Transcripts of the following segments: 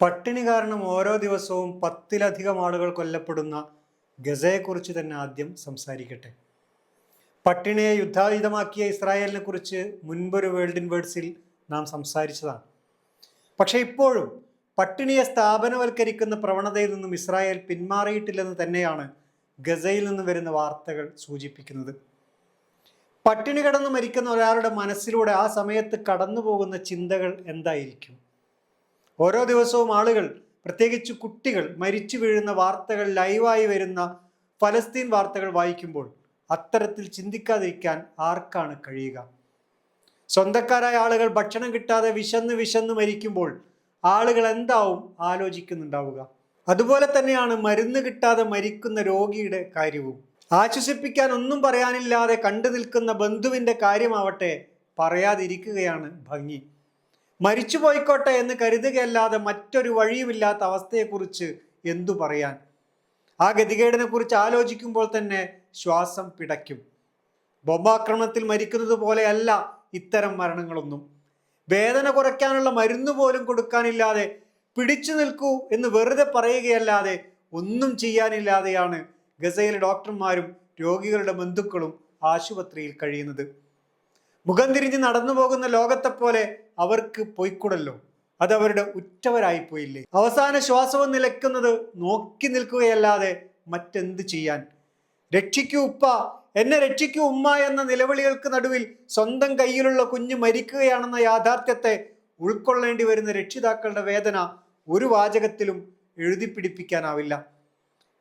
പട്ടിണി കാരണം ഓരോ ദിവസവും പത്തിലധികം ആളുകൾ കൊല്ലപ്പെടുന്ന ഗസയെക്കുറിച്ച് തന്നെ ആദ്യം സംസാരിക്കട്ടെ. പട്ടിണിയെ യുദ്ധായുധമാക്കിയ ഇസ്രായേലിനെ കുറിച്ച് മുൻപൊരു വേൾഡ് ഇൻ വേർഡ്സിൽ നാം സംസാരിച്ചതാണ്. പക്ഷേ ഇപ്പോഴും പട്ടിണിയെ സ്ഥാപനവൽക്കരിക്കുന്ന പ്രവണതയിൽ നിന്നും ഇസ്രായേൽ പിന്മാറിയിട്ടില്ലെന്ന് തന്നെയാണ് ഗസയിൽ നിന്ന് വരുന്ന വാർത്തകൾ സൂചിപ്പിക്കുന്നത്. പട്ടിണി കിടന്ന് മരിക്കുന്ന ഒരാളുടെ മനസ്സിലൂടെ ആ സമയത്ത് കടന്നു പോകുന്ന ചിന്തകൾ എന്തായിരിക്കും? ഓരോ ദിവസവും ആളുകൾ പ്രത്യേകിച്ച് കുട്ടികൾ മരിച്ചു വീഴുന്ന വാർത്തകൾ ലൈവായി വരുന്ന ഫലസ്തീൻ വാർത്തകൾ വായിക്കുമ്പോൾ അത്തരത്തിൽ ചിന്തിക്കാതിരിക്കാൻ ആർക്കാണ് കഴിയുക? സ്വന്തക്കാരായ ആളുകൾ ഭക്ഷണം കിട്ടാതെ വിശന്ന് വിശന്ന് മരിക്കുമ്പോൾ ആളുകൾ എന്താവും ആലോചിക്കുന്നുണ്ടാവുക. അതുപോലെ തന്നെയാണ് മരുന്ന് കിട്ടാതെ മരിക്കുന്ന രോഗിയുടെ കാര്യവും. ആശ്വസിപ്പിക്കാൻ ഒന്നും പറയാനില്ലാതെ കണ്ടു നിൽക്കുന്ന ബന്ധുവിന്റെ കാര്യമാവട്ടെ പറയാതിരിക്കുകയാണ് ഭംഗി. മരിച്ചു പോയിക്കോട്ടെ എന്ന് കരുതുകയല്ലാതെ മറ്റൊരു വഴിയുമില്ലാത്ത അവസ്ഥയെക്കുറിച്ച് എന്തു പറയാൻ? ആ ഗതികേടിനെ കുറിച്ച് ആലോചിക്കുമ്പോൾ തന്നെ ശ്വാസം പിടയ്ക്കും. ബോംബാക്രമണത്തിൽ മരിക്കുന്നത് പോലെയല്ല ഇത്തരം മരണങ്ങളൊന്നും. വേദന കുറയ്ക്കാനുള്ള മരുന്ന് പോലും കൊടുക്കാനില്ലാതെ പിടിച്ചു നിൽക്കൂ എന്ന് വെറുതെ പറയുകയല്ലാതെ ഒന്നും ചെയ്യാനില്ലാതെയാണ് ഗസയിലെ ഡോക്ടർമാരും രോഗികളുടെ ബന്ധുക്കളും ആശുപത്രിയിൽ കഴിയുന്നത്. മുഖം തിരിഞ്ഞ് നടന്നു പോകുന്ന ലോകത്തെ പോലെ അവർക്ക് പോയിക്കൂടല്ലോ. അത് അവരുടെ ഉറ്റവരായി പോയില്ലേ. അവസാന ശ്വാസവും നിലയ്ക്കുന്നത് നോക്കി നിൽക്കുകയല്ലാതെ മറ്റെന്ത് ചെയ്യാൻ? രക്ഷിക്കൂ ഉപ്പ. എന്നെ രക്ഷിക്കൂ ഉമ്മ എന്ന നിലവിളികൾക്ക് നടുവിൽ സ്വന്തം കയ്യിലുള്ള കുഞ്ഞ് മരിക്കുകയാണെന്ന യാഥാർത്ഥ്യത്തെ ഉൾക്കൊള്ളേണ്ടി വരുന്ന രക്ഷിതാക്കളുടെ വേദന ഒരു വാചകത്തിലും എഴുതി പിടിപ്പിക്കാനാവില്ല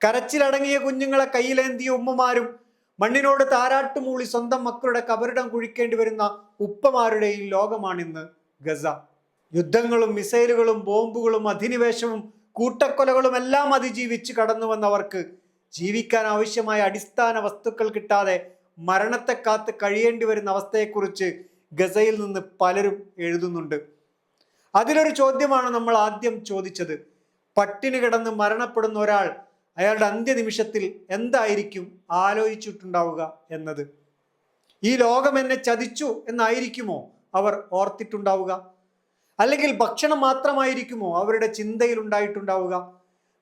കരച്ചിലടങ്ങിയ കുഞ്ഞുങ്ങളെ കയ്യിലേന്തിയ ഉമ്മമാരും മണ്ണിനോട് താരാട്ടുമൂളി സ്വന്തം മക്കളുടെ കബറിടം കുഴിക്കേണ്ടി വരുന്ന ഉപ്പമാരുടെയും ലോകമാണിന്ന് ഗസ. യുദ്ധങ്ങളും മിസൈലുകളും ബോംബുകളും അധിനിവേശവും കൂട്ടക്കൊലകളും എല്ലാം അതിജീവിച്ച് കടന്നു വന്നവർക്ക് ജീവിക്കാൻ ആവശ്യമായ അടിസ്ഥാന വസ്തുക്കൾ കിട്ടാതെ മരണത്തെ കാത്ത് കഴിയേണ്ടി വരുന്ന അവസ്ഥയെക്കുറിച്ച് ഗസയിൽ നിന്ന് പലരും എഴുതുന്നുണ്ട്. അതിലൊരു ചോദ്യമാണ് നമ്മൾ ആദ്യം ചോദിച്ചത്. പട്ടിണി കിടന്ന് മരണപ്പെടുന്ന ഒരാൾ അയാളുടെ അന്ത്യനിമിഷത്തിൽ എന്തായിരിക്കും ആലോചിച്ചിട്ടുണ്ടാവുക എന്നത്? ഈ ലോകം എന്നെ ചതിച്ചു എന്നായിരിക്കുമോ അവർ ഓർത്തിട്ടുണ്ടാവുക? അല്ലെങ്കിൽ ഭക്ഷണം മാത്രമായിരിക്കുമോ അവരുടെ ചിന്തയിൽ ഉണ്ടായിട്ടുണ്ടാവുക?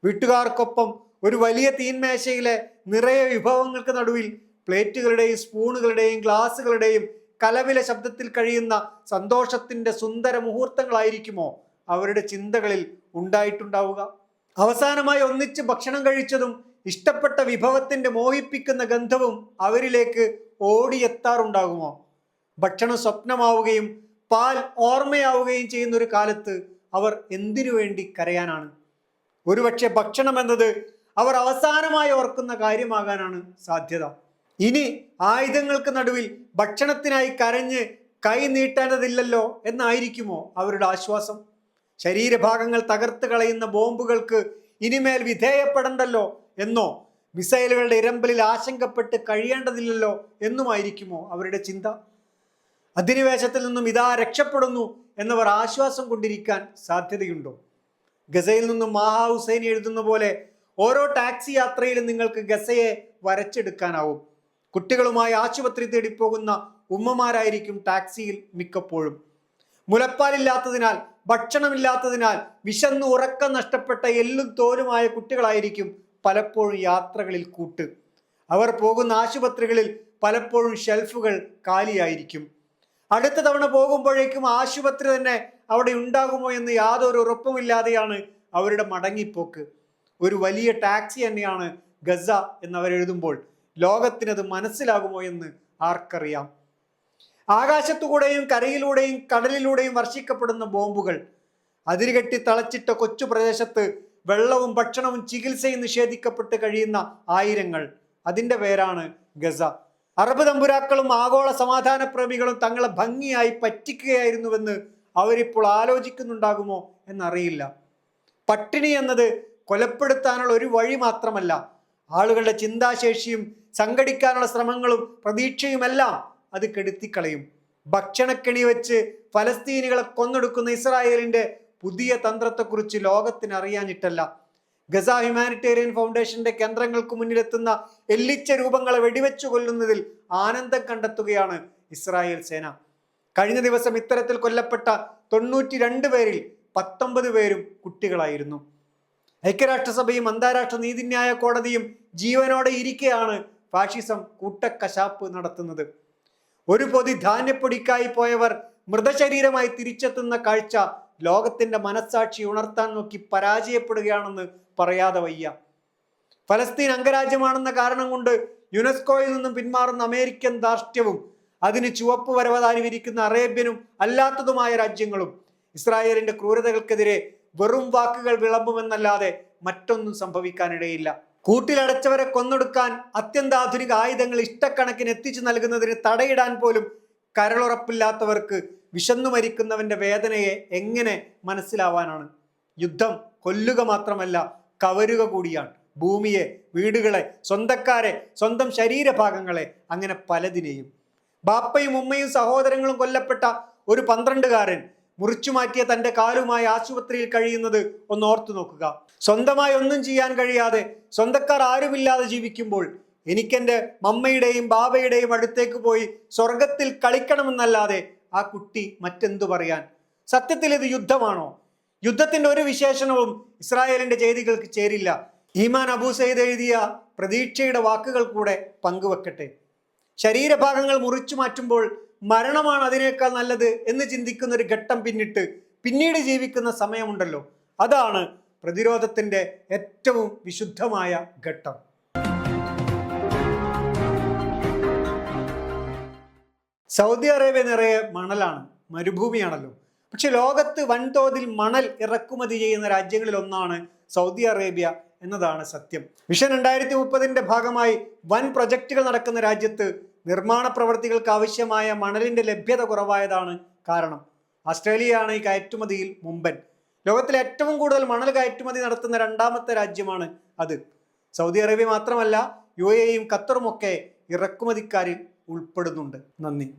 വീട്ടുകാർക്കൊപ്പം ഒരു വലിയ തീന്മേശയിലെ നിറയെ വിഭവങ്ങൾക്ക് നടുവിൽ പ്ലേറ്റുകളുടെയും സ്പൂണുകളുടെയും ഗ്ലാസുകളുടെയും കലവില ശബ്ദത്തിൽ കഴിയുന്ന സന്തോഷത്തിന്റെ സുന്ദര മുഹൂർത്തങ്ങളായിരിക്കുമോ അവരുടെ ചിന്തകളിൽ ഉണ്ടായിട്ടുണ്ടാവുക? അവസാനമായി ഒന്നിച്ച് ഭക്ഷണം കഴിച്ചതും ഇഷ്ടപ്പെട്ട വിഭവത്തിന്റെ മോഹിപ്പിക്കുന്ന ഗന്ധവും അവരിലേക്ക് ഓടിയെത്താറുണ്ടാകുമോ? ഭക്ഷണം സ്വപ്നമാവുകയും പാൽ ഓർമ്മയാവുകയും ചെയ്യുന്ന ഒരു കാലത്ത് അവർ എന്തിനു വേണ്ടി കരയാനാണ്? ഒരുപക്ഷെ ഭക്ഷണം എന്നത് അവർ അവസാനമായി ഓർക്കുന്ന കാര്യമാകാനാണ് സാധ്യത. ഇനി ആയുധങ്ങൾക്ക് നടുവിൽ ഭക്ഷണത്തിനായി കരഞ്ഞ് കൈ നീട്ടേണ്ടതില്ലല്ലോ എന്നായിരിക്കുമോ അവരുടെ ആശ്വാസം? ശരീരഭാഗങ്ങൾ തകർത്ത് കളയുന്ന ബോംബുകൾക്ക് ഇനിമേൽ വിധേയപ്പെടണ്ടല്ലോ എന്നോ മിസൈലുകളുടെ ഇരമ്പലിൽ ആശങ്കപ്പെട്ട് കഴിയേണ്ടതില്ലല്ലോ എന്നുമായിരിക്കുമോ അവരുടെ ചിന്ത? അധിനിവേശത്തിൽ നിന്നും ഇതാ രക്ഷപ്പെടുന്നു എന്നവർ ആശ്വാസം കൊണ്ടിരിക്കാൻ സാധ്യതയുണ്ടോ? ഗസയിൽ നിന്നും മാഹാ ഹുസൈൻ എഴുതുന്ന പോലെ ഓരോ ടാക്സി യാത്രയിലും നിങ്ങൾക്ക് ഗസയെ വരച്ചെടുക്കാനാവും. കുട്ടികളുമായി ആശുപത്രി തേടി പോകുന്ന ഉമ്മമാരായിരിക്കും ടാക്സിയിൽ മിക്കപ്പോഴും. മുലപ്പാലില്ലാത്തതിനാൽ ഭക്ഷണമില്ലാത്തതിനാൽ വിശന്ന് ഉറക്കം നഷ്ടപ്പെട്ട എല്ലും തോലുമായ കുട്ടികളായിരിക്കും പലപ്പോഴും യാത്രകളിൽ കൂട്ട്. അവർ പോകുന്ന ആശുപത്രികളിൽ പലപ്പോഴും ഷെൽഫുകൾ കാലിയായിരിക്കും. അടുത്ത തവണ പോകുമ്പോഴേക്കും ആശുപത്രി തന്നെ അവിടെ ഉണ്ടാകുമോ എന്ന് യാതൊരു ഉറപ്പുമില്ലാതെയാണ് അവരുടെ മടങ്ങിപ്പോക്ക്. ഒരു വലിയ ടാക്സി തന്നെയാണ് ഗസ എന്നവരെഴുതുമ്പോൾ ലോകത്തിനത് മനസ്സിലാകുമോ എന്ന് ആർക്കറിയാം. ആകാശത്തുകൂടെയും കരയിലൂടെയും കടലിലൂടെയും വർഷിക്കപ്പെടുന്ന ബോംബുകൾ അതിരുകെട്ടി തളച്ചിട്ട കൊച്ചു പ്രദേശത്ത് വെള്ളവും ഭക്ഷണവും ചികിത്സയും നിഷേധിക്കപ്പെട്ട് കഴിയുന്ന ആയിരങ്ങൾ. അതിന്റെ പേരാണ് ഗസ. അറബ് തമ്പുരാക്കളും ആഗോള സമാധാന പ്രേമികളും തങ്ങളെ ഭംഗിയായി പറ്റിക്കുകയായിരുന്നുവെന്ന് അവരിപ്പോൾ ആലോചിക്കുന്നുണ്ടാകുമോ എന്നറിയില്ല. പട്ടിണി എന്നത് കൊലപ്പെടുത്താനുള്ള ഒരു വഴി മാത്രമല്ല ആളുകളുടെ ചിന്താശേഷിയും സംഘടിക്കാനുള്ള ശ്രമങ്ങളും പ്രതീക്ഷയുമെല്ലാം അത് കെടുത്തിക്കളയും. ഭക്ഷണക്കെണി വെച്ച് ഫലസ്തീനികളെ കൊന്നെടുക്കുന്ന ഇസ്രായേലിന്റെ പുതിയ തന്ത്രത്തെക്കുറിച്ച് ലോകത്തിന് അറിയാനിട്ടല്ല ഗസ ഹ്യൂമാനിറ്റേറിയൻ ഫൗണ്ടേഷന്റെ കേന്ദ്രങ്ങൾക്ക് മുന്നിലെത്തുന്ന എല്ലിച്ച രൂപങ്ങളെ വെടിവെച്ചു കൊല്ലുന്നതിൽ ആനന്ദം കണ്ടെത്തുകയാണ് ഇസ്രായേൽ സേന. കഴിഞ്ഞ ദിവസം ഇത്തരത്തിൽ കൊല്ലപ്പെട്ട തൊണ്ണൂറ്റി രണ്ട് പേരിൽ പത്തൊമ്പത് പേരും കുട്ടികളായിരുന്നു. ഐക്യരാഷ്ട്രസഭയും അന്താരാഷ്ട്ര നീതിന്യായ കോടതിയും ജീവനോടെ ഇരിക്കെയാണ് ഫാഷിസം കൂട്ടക്കശാപ്പ് നടത്തുന്നത്. ഒരു പൊതി ധാന്യപ്പൊടിക്കായി പോയവർ മൃതശരീരമായി തിരിച്ചെത്തുന്ന കാഴ്ച ലോകത്തിന്റെ മനസ്സാക്ഷി ഉണർത്താൻ നോക്കി പരാജയപ്പെടുകയാണെന്ന് പറയാതെ വയ്യ. ഫലസ്തീൻ അംഗരാജ്യമാണെന്ന കാരണം കൊണ്ട് യുനെസ്കോയിൽ നിന്നും പിന്മാറുന്ന അമേരിക്കൻ ധാർഷ്ട്യവും അതിന് ചുവപ്പ് വരവതാനി വിരിക്കുന്ന അറേബ്യനും അല്ലാത്തതുമായ രാജ്യങ്ങളും ഇസ്രായേലിന്റെ ക്രൂരതകൾക്കെതിരെ വെറും വാക്കുകൾ വിളമ്പുമെന്നല്ലാതെ മറ്റൊന്നും സംഭവിക്കാനിടയില്ല. കൂട്ടിലടച്ചവരെ കൊന്നൊടുക്കാൻ അത്യന്താധുനിക ആയുധങ്ങൾ ഇഷ്ടക്കണക്കിന് എത്തിച്ചു നൽകുന്നതിന് തടയിടാൻ പോലും കരളുറപ്പില്ലാത്തവർക്ക് വിശന്നു മരിക്കുന്നവന്റെ വേദനയെ എങ്ങനെ മനസ്സിലാവാനാണ്? യുദ്ധം കൊല്ലുക മാത്രമല്ല കവരുക കൂടിയാണ്. ഭൂമിയെ വീടുകളെ സ്വന്തക്കാരെ സ്വന്തം ശരീരഭാഗങ്ങളെ അങ്ങനെ പലതിനെയും. ബാപ്പയും ഉമ്മയും സഹോദരങ്ങളും കൊല്ലപ്പെട്ട ഒരു പന്ത്രണ്ടുകാരൻ മുറിച്ചു മാറ്റിയ തന്റെ കാലുമായി ആശുപത്രിയിൽ കഴിയുന്നത് ഒന്ന് ഓർത്തു നോക്കുക. സ്വന്തമായി ഒന്നും ചെയ്യാൻ കഴിയാതെ സ്വന്തക്കാർ ആരുമില്ലാതെ ജീവിക്കുമ്പോൾ എനിക്കെന്റെ മമ്മയുടെയും ബാബയുടെയും അടുത്തേക്ക് പോയി സ്വർഗത്തിൽ കളിക്കണമെന്നല്ലാതെ ആ കുട്ടി മറ്റെന്തു പറയാൻ? സത്യത്തിൽ ഇത് യുദ്ധമാണോ? യുദ്ധത്തിന്റെ ഒരു വിശേഷണവും ഇസ്രായേലിന്റെ ചെയ്തികൾക്ക് ചേരില്ല. ഈമാൻ അബൂ എഴുതിയ പ്രതീക്ഷയുടെ വാക്കുകൾ കൂടെ പങ്കുവെക്കട്ടെ. ശരീരഭാഗങ്ങൾ മുറിച്ചു മാറ്റുമ്പോൾ മരണമാണ് അതിനേക്കാൾ നല്ലത് എന്ന് ചിന്തിക്കുന്ന ഒരു ഘട്ടം പിന്നിട്ട് പിന്നീട് ജീവിക്കുന്ന സമയമുണ്ടല്ലോ. അതാണ് പ്രതിരോധത്തിന്റെ ഏറ്റവും വിശുദ്ധമായ ഘട്ടം. സൗദി അറേബ്യ നിറയെ മണലാണ് മരുഭൂമിയാണല്ലോ. പക്ഷെ ലോകത്ത് വൻതോതിൽ മണൽ ഇറക്കുമതി ചെയ്യുന്ന രാജ്യങ്ങളിൽ ഒന്നാണ് സൗദി അറേബ്യ എന്നതാണ് സത്യം. മിഷൻ രണ്ടായിരത്തി മുപ്പതിന്റെ ഭാഗമായി വൻ പ്രൊജക്റ്റുകൾ നടക്കുന്ന രാജ്യത്ത് നിർമ്മാണ പ്രവർത്തികൾക്ക് ആവശ്യമായ മണലിന്റെ ലഭ്യത കുറവായതാണ് കാരണം. ഓസ്ട്രേലിയയാണ് ഈ കയറ്റുമതിയിൽ മുമ്പൻ. ലോകത്തിലെ ഏറ്റവും കൂടുതൽ മണൽ കയറ്റുമതി നടത്തുന്ന രണ്ടാമത്തെ രാജ്യമാണ് അത്. സൗദി അറേബ്യ മാത്രമല്ല യു എയും ഖത്തറും ഒക്കെ ഇറക്കുമതിക്കാരിൽ ഉൾപ്പെടുന്നുണ്ട്. നന്ദി.